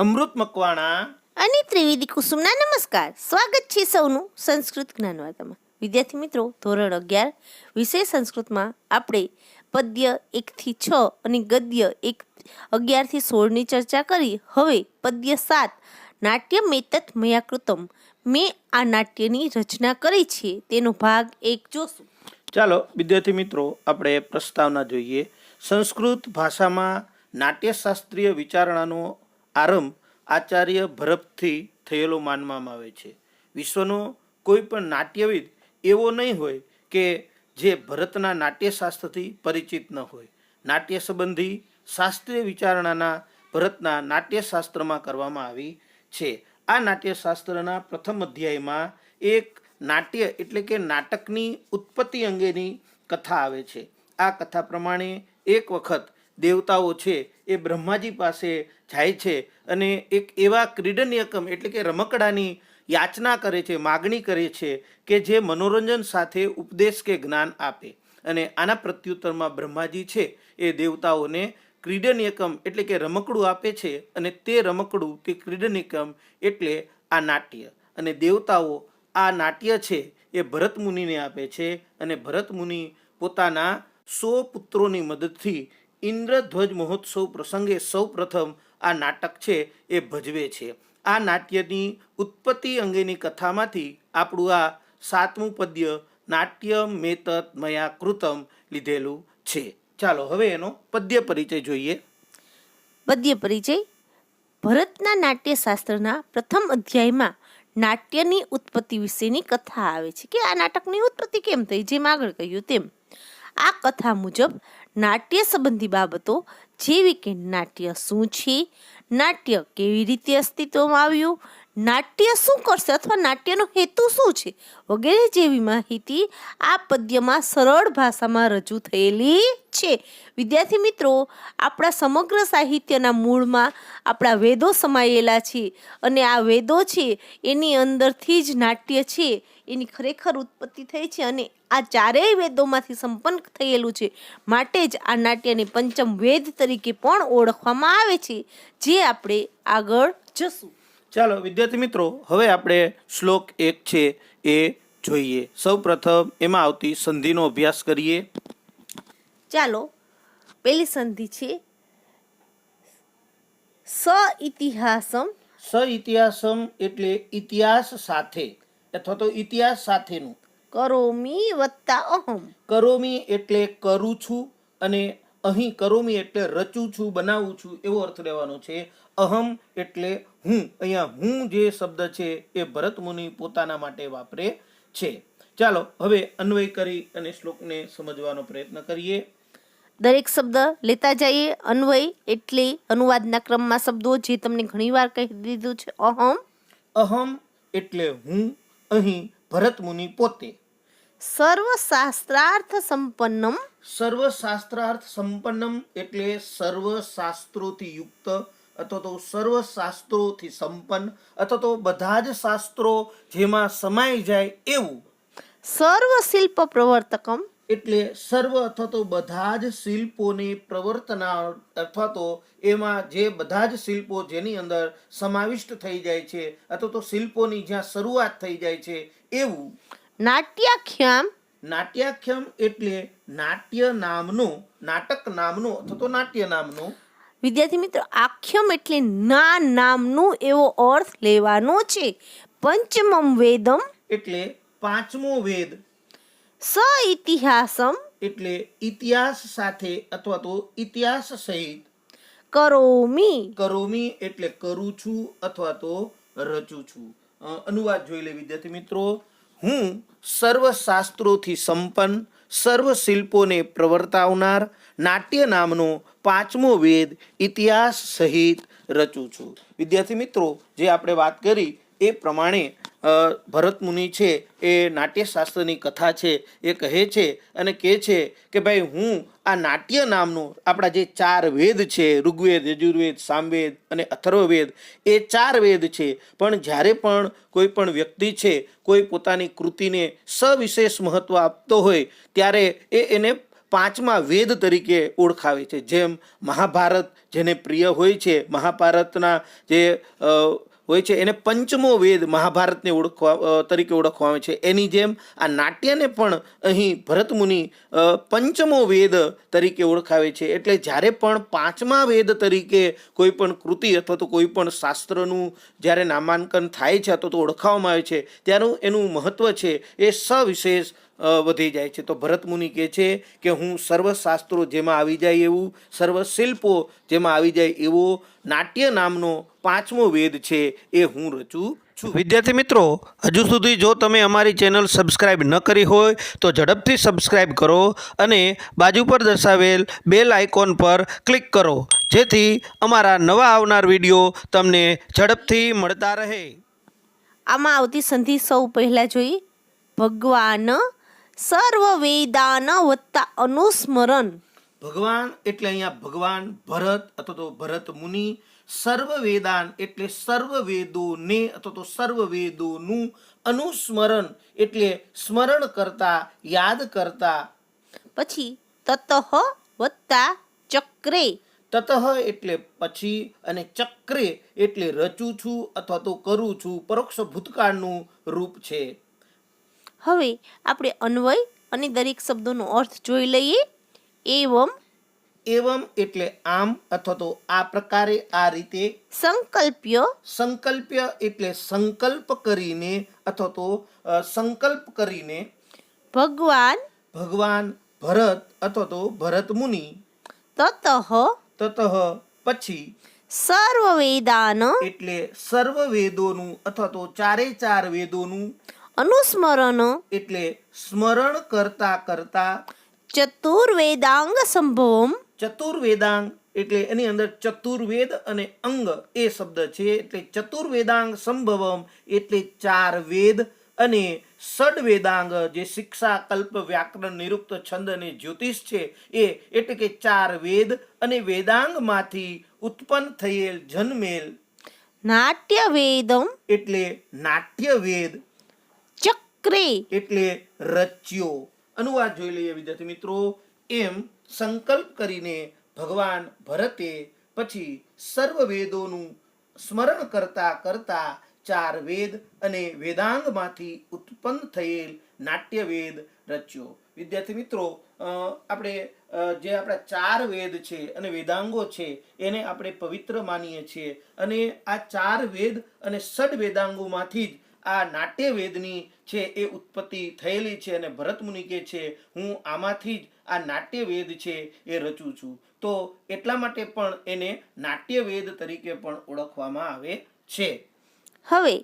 અમૃત મકવાણા. અને ત્રિવેદી કુસુમના નમસ્કાર. સ્વાગત છે સૌનું સંસ્કૃત જ્ઞાનવાર્તામાં વિદ્યાર્થી મિત્રો ધોરણ અગિયાર વિષય સંસ્કૃતમાં આપણે પદ્ય એકથી છ અને ગદ્ય એક અગિયારથી સોળની ચર્ચા કરી. હવે પદ્ય સાત નાટ્ય મેતત મયાકૃતમ. મેં આ નાટ્યની રચના કરી છે. તેનો ભાગ એક જોશું. ચાલો વિદ્યાર્થી મિત્રો આપણે પ્રસ્તાવના જોઈએ. સંસ્કૃત ભાષામાં નાટ્યશાસ્ત્રીય વિચારણાનો આરંભ આચાર્ય ભરતથી થયેલો માનવામાં આવે છે. વિશ્વનો કોઈ પણ નાટ્યવિદ એવો નહીં હોય કે જે ભરતના નાટ્યશાસ્ત્રથી પરિચિત ન હોય. નાટ્ય સંબંધી શાસ્ત્રીય વિચારણાના ભરતના નાટ્યશાસ્ત્રમાં કરવામાં આવી છે. આ નાટ્યશાસ્ત્રના પ્રથમ અધ્યાયમાં એક નાટ્ય એટલે કે નાટકની ઉત્પત્તિ અંગેની કથા આવે છે. આ કથા પ્રમાણે એક વખત દેવતાઓ છે, એ બ્રહ્માજી પાસે જાય છે અને એક એવા ક્રીડનયકમ એટલે કે રમકડાની યાચના કરે છે, માગણી કરે છે કે જે મનોરંજન સાથે ઉપદેશ કે જ્ઞાન આપે. અને આના પ્રત્યુત્તરમાં બ્રહ્માજી છે, એ દેવતાઓને ક્રીડનયકમ એટલે કે રમકડું આપે છે અને તે રમકડું, તે ક્રીડનયકમ એટલે આ નાટ્ય. અને દેવતાઓ આ નાટ્ય છે, એ ભરત મુનિને આપે છે અને ભરત મુનિ પોતાના સો પુત્રોની મદદથી ઇન્દ્રધ્વજ મહોત્સવ પ્રસંગે સૌ પ્રથમ આ નાટક છે એ ભજવે છે. આ નાટ્યની ઉત્પત્તિ અંગેની કથામાંથી આપણું આ સાતમું પદ્ય નાટ્ય મેતત મયા કૃતમ લીધેલું છે. ચાલો હવે એનો પદ્ય પરિચય જોઈએ. પદ્ય પરિચય. ભરતના નાટ્યશાસ્ત્રના પ્રથમ અધ્યાયમાં નાટ્યની ઉત્પત્તિ વિશેની કથા આવે છે કે આ નાટકની ઉત્પત્તિ કેમ થઈ? જેમ આગળ કહ્યું તેમ. આ કથા મુજબ નાટ્ય સંબંધી બાબતો, જેવી કે નાટ્ય શું છે, નાટ્ય કેવી રીતે અસ્તિત્વમાં આવ્યું, નાટ્ય શું કરશે અથવા નાટ્યનો હેતુ શું છે, વગેરે જેવી માહિતી આ પદ્યમાં સરળ ભાષામાં રજૂ થયેલી છે. વિદ્યાર્થી મિત્રો, આપણા સમગ્ર સાહિત્યના મૂળમાં આપણા વેદો સમાયેલા છે અને આ વેદો છે, એની અંદરથી જ નાટ્ય છે, એની ખરેખર ઉત્પત્તિ થઈ છે અને આ ચારેય વેદોમાંથી સંપન્ન થયેલું છે. માટે જ આ નાટ્યને પંચમ વેદ તરીકે પણ ઓળખવામાં આવે છે જે આપણે આગળ જશું. ચાલો વિદ્યાર્થી મિત્રો હવે આપણે શ્લોક એક છે એ જોઈએ. સૌ પ્રથમ એમાં આવતી સંધિનો અભ્યાસ કરીએ. ચાલો પેલી સંધિ છે સ ઇતિહાસમ. સ ઇતિહાસમ એટલે ઇતિહાસ સાથે અથવા તો ઇતિહાસ સાથેનું. કરોમી વત્તા અહમ. કરોમી એટલે કરું છું અને અહીં કરોમી એટલે રચું છું બનાવું છું એવો અર્થ લેવાનો છે. અહમ એટલે હું. અહીંયા હું જે શબ્દ છે એ ભરત મુનિ પોતાના માટે વાપરે છે. ચાલો હવે અન્વય કરી અને શ્લોકને સમજવાનો પ્રયત્ન કરીએ. દરેક શબ્દ લેતા જઈએ. અન્વય એટલે અનુવાદના ક્રમમાં શબ્દો જે તમને ઘણીવાર કહી દીધું છે. અહમ. અહમ એટલે હું. અહીં ભરત મુનિ પોતે. સર્વ શાસ્ત્રાર્થ સંપન્નમ સર્વશાસ્ત્રાર્થ સંપન્નમ એટલે સર્વ શાસ્ત્રોથી યુક્ત અથવા તો સર્વ શાસ્ત્રોથી સંપન્ન અથવા તો બધા જ શાસ્ત્રો જેમાં સમાઈ જાય એવું. સર્વ શિલ્પ પ્રવર્તકમ એટલે સર્વ અથવા તો બધા જ શિલ્પોને પ્રવર્તના અથવા તો એમાં જે બધા જ શિલ્પો જેની અંદર સમાવિષ્ટ થઈ જાય છે અથવા તો શિલ્પોની જ્યાં શરૂઆત થઈ જાય છે એવું. નાટ્યાખ્યામ? નાટ્યાખ્યમ એટલે નાટ્ય નામનો નાટક નામનો અથવા તો નાટ્ય નામનો. વિદ્યાર્થી મિત્રો આખ્યમ એટલે ના નામનું એવો અર્થ લેવાનો છે. પંચમમ વેદમ એટલે પાંચમો વેદ. સ ઇતિહાસમ એટલે ઇતિહાસ સાથે અથવા તો ઇતિહાસ સહિત. કરોમી કરોમી એટલે કરું છું અથવા તો રચું છું. અનુવાદ જોઈ લે વિદ્યાર્થી મિત્રો. હું સર્વ શાસ્ત્રોથી સંપન્ન, સર્વ શિલ્પોને પ્રવર્તાવનાર, નાટ્ય નામનો પાંચમો વેદ ઇતિહાસ સહિત રચું છું. વિદ્યાર્થી મિત્રો, જે આપણે વાત કરી એ પ્રમાણે ભરત મુનિ છે, એ નાટ્યશાસ્ત્રની કથા છે, એ કહે છે અને કહે છે કે ભાઈ હું આ નાટ્ય નામનો આપણા જે ચાર વેદ છે, ઋગ્વેદ, યજુર્વેદ, સામવેદ અને અથર્વવેદ, એ ચાર વેદ છે. પણ જ્યારે પણ કોઈ પણ વ્યક્તિ છે, કોઈ પોતાની કૃતિને સવિશેષ મહત્વ આપતો હોય, ત્યારે એ એને પાંચમા વેદ તરીકે ઓળખાવે છે. જેમ મહાભારત જેને પ્રિય હોય છે, મહાભારતના જે હોય છે. એને પંચમો વેદ મહાભારતને ઓળખવા તરીકે ઓળખવામાં આવે છે. એની જેમ આ નાટ્યને પણ અહીં ભરતમુનિ પંચમો વેદ તરીકે ઓળખાવે છે. એટલે જ્યારે પણ પાંચમા વેદ તરીકે કોઈ પણ કૃતિ અથવા તો કોઈ પણ શાસ્ત્રનું જ્યારે નામાંકન થાય છે અથવા તો ઓળખાવામાં આવે છે ત્યારનું એનું મહત્ત્વ છે એ સવિશેષ વધી જાય છે. તો ભરતમુનિ કહે છે કે હું સર્વશાસ્ત્રો જેમાં આવી જાય એવું, સર્વ શિલ્પો જેમાં આવી જાય એવો નાટ્ય નામનો પાંચમો વેદ છે એ હું રચું છું. વિદ્યાર્થી મિત્રો હજુ સુધી જો તમે અમારી ચેનલ સબસ્ક્રાઇબ ન કરી હોય તો ઝડપથી સબસ્ક્રાઇબ કરો અને બાજુ પર દર્શાવેલ બેલ આઇકોન પર ક્લિક કરો જેથી અમારા નવા આવનાર વીડિયો તમને ઝડપથી મળતા રહે. આમાં આવતી સંધિ સૌ પહેલા જોઈ ભગવાન સર્વ વેદાન વત્તા અનુસ્મરણ. ભગવાન એટલે અહીંયા ભગવાન ભરત અથવા તો ભરત મુનિ સર્વ વેદાન એટલે સર્વ વેદોને અથવા તો સર્વ વેદોનું અનુસ્મરણ એટલે સ્મરણ કરતા યાદ કરતા. પછી તતઃ વત્તા ચક્રે. તતઃ એટલે પછી અને ચક્રે એટલે રચું છું અથવા તો કરું છું પરોક્ષ ભૂતકાળનું રૂપ છે. હવે આપણે અન્વય અને દરેક શબ્દોનો અર્થ જોઈ લઈએ. એવમ એવમ એટલે આમ અથવા તો આ પ્રકારે આ રીતે સંકલ્પ્ય સંકલ્પ્ય એટલે સંકલ્પ કરીને અથવા તો સંકલ્પ કરીને ભગવાન ભગવાન ભરત અથવા તો ભરત મુનિ તતઃ તતઃ પછી સર્વ વેદાન એટલે સર્વ વેદોનું અથવા તો ચારે ચાર વેદોનું અનુસ્મરણ એટલે સ્મરણ કરતા કરતા ચતુર્વેદાંગ સંભવમ ચતુર્વેદાંગ એટલે એની અંદર ચતુર્વેદ અને અંગ એ શબ્દ છે. એટલે ચતુર્વેદાંગ સંભવમ એટલે ચાર વેદ અને ષડવેદાંગ જે શિક્ષા કલ્પ વ્યાકરણ નિરુક્ત છંદ અને જ્યોતિષ છે એ એટલે કે ચાર વેદ અને વેદાંગમાંથી ઉત્પન્ન થયેલ જન્મેલ નાટ્ય વેદમ એટલે નાટ્ય વેદ ચક્રે એટલે રચ્યો. અનુવાદ જોઈ લઈએ વિદ્યાર્થી મિત્રો. એમ સંકલ્પ કરીને ભગવાન ભરતે પછી સર્વ વેદોનું સ્મરણ કરતા કરતા ચાર વેદ અને વેદાંગમાંથી ઉત્પન્ન થયેલ નાટ્ય વેદ રચ્યો. વિદ્યાર્થી મિત્રો આપણે જે આપણા ચાર વેદ છે અને વેદાંગો છે, એને આપણે પવિત્ર માનીએ છીએ. અને આ ચાર વેદ અને ષડ વેદાંગોમાંથી જ આ નાટ્યવેદની છે એ ઉત્પત્તિ થયેલી છે અને ભરત મુનિ કહે છે, હું આમાંથી જ આ નાટ્યવેદ છે એ રચું છું. તો એટલા માટે પણ એને નાટ્યવેદ તરીકે પણ ઓળખવામાં આવે છે. હવે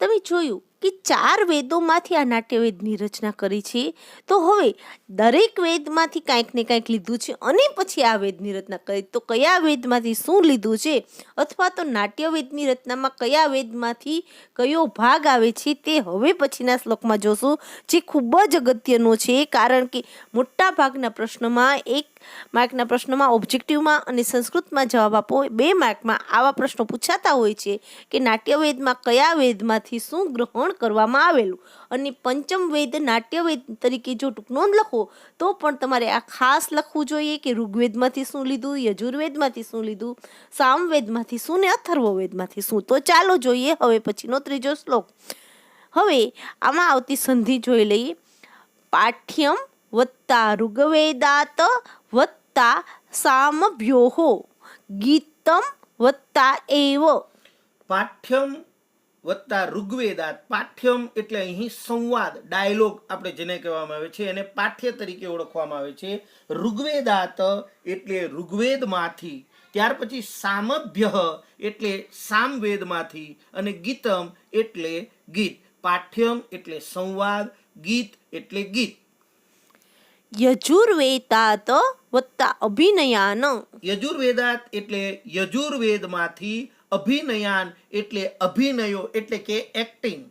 તમે જોયું કે ચાર વેદોમાંથી આ નાટ્યવેદની રચના કરી છે? તો હવે દરેક વેદમાંથી કાંઈક ને કાંઈક લીધું છે અને પછી આ વેદની રચના કરી. તો કયા વેદમાંથી શું લીધું છે? અથવા તો નાટ્યવેદની રચનામાં કયા વેદમાંથી કયો ભાગ આવે છે તે હવે પછીના શ્લોકમાં જોશું. જે ખૂબ જ અગત્યનો છે કારણ કે મોટા ભાગના પ્રશ્નમાં એક માર્કના પ્રશ્નોમાં ઓબ્જેક્ટિવમાં અને સંસ્કૃતમાં જવાબ આપો બે માર્કમાં આવા પ્રશ્નો પૂછાતા હોય છે કે નાટ્યવેદમાં કયા વેદમાંથી શું ગ્રહણ કરવામાં આવેલું? અને પંચમ વેદ નાટ્યવેદ તરીકે જો ટૂંક નોંધ લખો, તો પણ તમારે આ ખાસ લખવું જોઈએ કે ઋગ્વેદમાંથી શું લીધું, યજુર્વેદમાંથી શું લીધું, સામવેદમાંથી શું ને અથર્વવેદમાંથી શું? તો ચાલો જોઈએ, હવે પછીનો ત્રીજો શ્લોક. હવે આમાં આવતી સંધિ જોઈ લઈએ. પાઠ્યમ વત્તા ઋગ્વેદાત વત્તા સામભ્યો ગીતમ વત્તા એવ પાઠ્યમ વત્તા ઋગ્વેદાત પાઠ્યમ એટલે અહીં સંવાદ ડાયલોગ આપણે જેને કહેવામાં આવે છે એને પાઠ્ય તરીકે ઓળખવામાં આવે છે. ઋગ્વેદાત એટલે ઋગ્વેદમાંથી ત્યાર પછી સામભ્ય એટલે સામવેદમાંથી અને ગીતમ એટલે ગીત. પાઠ્યમ એટલે સંવાદ ગીત એટલે ગીત. યજુર્વેદાત વત્તા અભિનયાન. યજુર્વેદાત એટલે યજુર્વેદમાંથી અભિનયાન એટલે અભિનયો એટલે કે એક્ટિંગ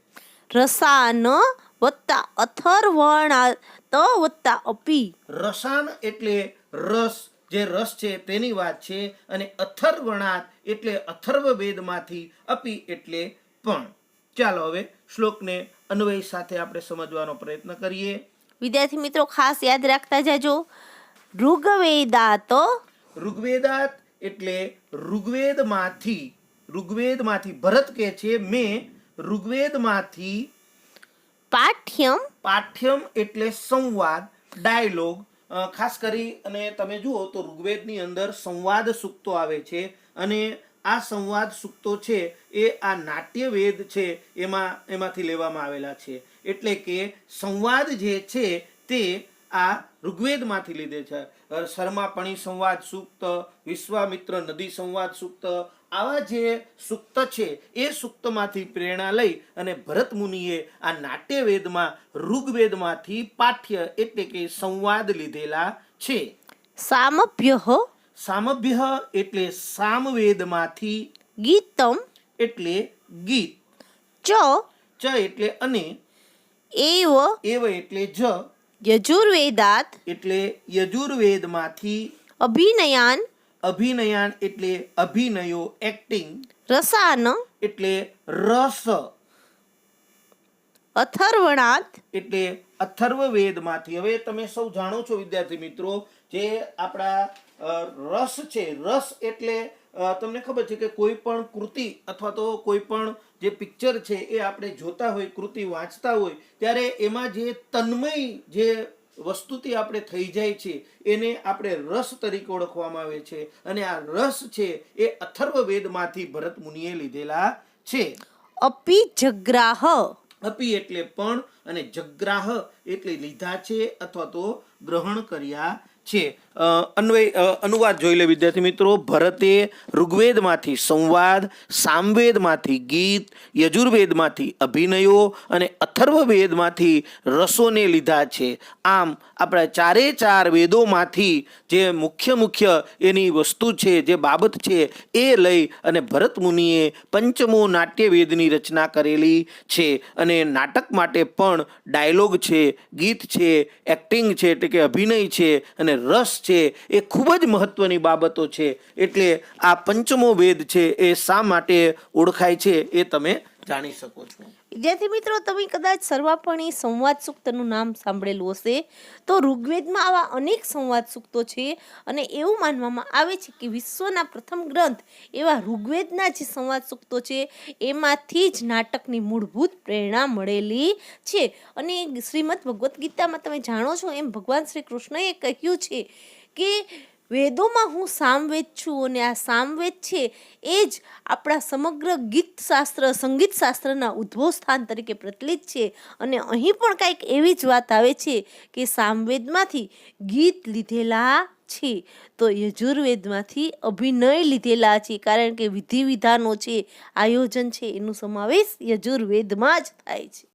રસાન વત્તા અથર્વણાત વત્તા અપી. રસાન એટલે રસ જે રસ છે તેની વાત છે અને અથર્વણાત એટલે અથર્વવેદમાંથી અપી એટલે પણ. ચાલો હવે શ્લોકને અન્વય સાથે આપણે સમજવાનો પ્રયત્ન કરીએ. વિદ્યાર્થી મિત્રો ખાસ યાદ રાખતા જાજો. ઋગ્વેદાત? ઋગ્વેદાત એટલે ઋગ્વેદમાંથી ઋગ્વેદમાંથી ભરત કહે છે મેં ઋગ્વેદમાંથી પાઠ્યમ? પાઠ્યમ એટલે સંવાદ ડાયલોગ. ખાસ કરી અને તમે જુઓ તો ઋગ્વેદની અંદર સંવાદ સૂક્તો આવે છે અને આ સંવાદ સૂક્તો છે એ આ નાટ્યવેદ છે એમાં એમાંથી લેવામાં આવેલા છે. એટલે કે સંવાદ જે છે તે આ ઋગ્વેદમાંથી લીધે છે. શર્માપણી સંવાદ સૂક્ત વિશ્વામિત્ર નદી સંવાદ સૂક્ત આવા જે સૂક્ત છે એ સૂક્તમાંથી પ્રેરણા લઈ અને ભરત મુનિએ આ નાટ્યવેદમાં ઋગ્વેદમાંથી પાઠ્ય એટલે કે સંવાદ લીધેલા છે. સામભ્ય સામભ્ય એટલે સામવેદમાંથી ગીતમ એટલે ગીત. ચ ચ એટલે અને. એવ એવ એટલે જ. યજુર્વેદાત એટલે યજુર્વેદમાંથી અભિનયાન અભિનયાન એટલે અભિનયો એક્ટિંગ રસાન એટલે રસ અથર્વણાત એટલે અથર્વવેદમાંથી. હવે તમે સૌ જાણો છો વિદ્યાર્થી મિત્રો જે આપણા રસ છે. રસ એટલે તમને ખબર છે કે કોઈ પણ કૃતિ અથવા તો કોઈ પણ જે પિક્ચર છે એ આપણે જોતા હોય કૃતિ વાંચતા હોય ત્યારે એમાં જે તન્મય જે વસ્તુથી આપણે થઈ જાય છે એને આપણે રસ તરીકે ઓળખવામાં આવે છે. અને આ રસ છે એ અથર્વવેદમાંથી ભરત મુનિએ લીધેલા છે. અપી જગ્રાહ. અપી એટલે પણ અને જગ્રાહ એટલે લીધા છે અથવા તો ગ્રહણ કર્યા છે. અન્વય અનુવાદ જોઈ લે વિદ્યાર્થી મિત્રો. ભરતે ઋગ્વેદમાંથી સંવાદ, સામવેદમાંથી ગીત, યજુર્વેદમાંથી અભિનયો અને અથર્વવેદમાંથી રસોને લીધા છે. આમ, આપણા ચારે ચાર વેદોમાંથી જે મુખ્ય મુખ્ય એની વસ્તુ છે, જે બાબત છે, એ લઈ અને ભરત મુનિએ પંચમો નાટ્યવેદની રચના કરેલી છે. અને નાટક માટે પણ ડાયલોગ છે, ગીત છે, એક્ટિંગ છે, એટલે કે અભિનય છે અને રસ છે, એ ખૂબ જ મહત્વની બાબતો છે. એટલે આ પંચમો વેદ છે, એ શા માટે ઓળખાય છે, એ તમે જાણી શકો છો. વિદ્યાર્થી મિત્રો, તમે કદાચ સર્વાપણી સંવાદ સૂક્તનું નામ સાંભળેલું હશે, તો ઋગ્વેદમાં આવા અનેક સંવાદ સૂક્તો છે અને એવું માનવામાં આવે છે કે વિશ્વના પ્રથમ ગ્રંથ એવા ઋગ્વેદના જે સંવાદ સૂક્તો છે, એમાંથી જ નાટકની મૂળભૂત પ્રેરણા મળેલી છે. અને શ્રીમદ ભગવદ્ ગીતામાં તમે જાણો છો, એમ ભગવાન શ્રી કૃષ્ણએ કહ્યું છે કે વેદોમાં હું સામવેદ છું અને આ સામવેદ છે એ જ આપણા સમગ્ર ગીત શાસ્ત્ર સંગીત શાસ્ત્રના ઉદ્ભવ સ્થાન તરીકે પ્રચલિત છે. અને અહીં પણ કાંઈક એવી જ વાત આવે છે કે સામવેદમાંથી ગીત લીધેલા છે. તો યજુર્વેદમાંથી અભિનય લીધેલા છે, કારણ કે વિધિ વિધાનો છે આયોજન છે એનું સમાવેશ યજુર્વેદમાં જ થાય છે.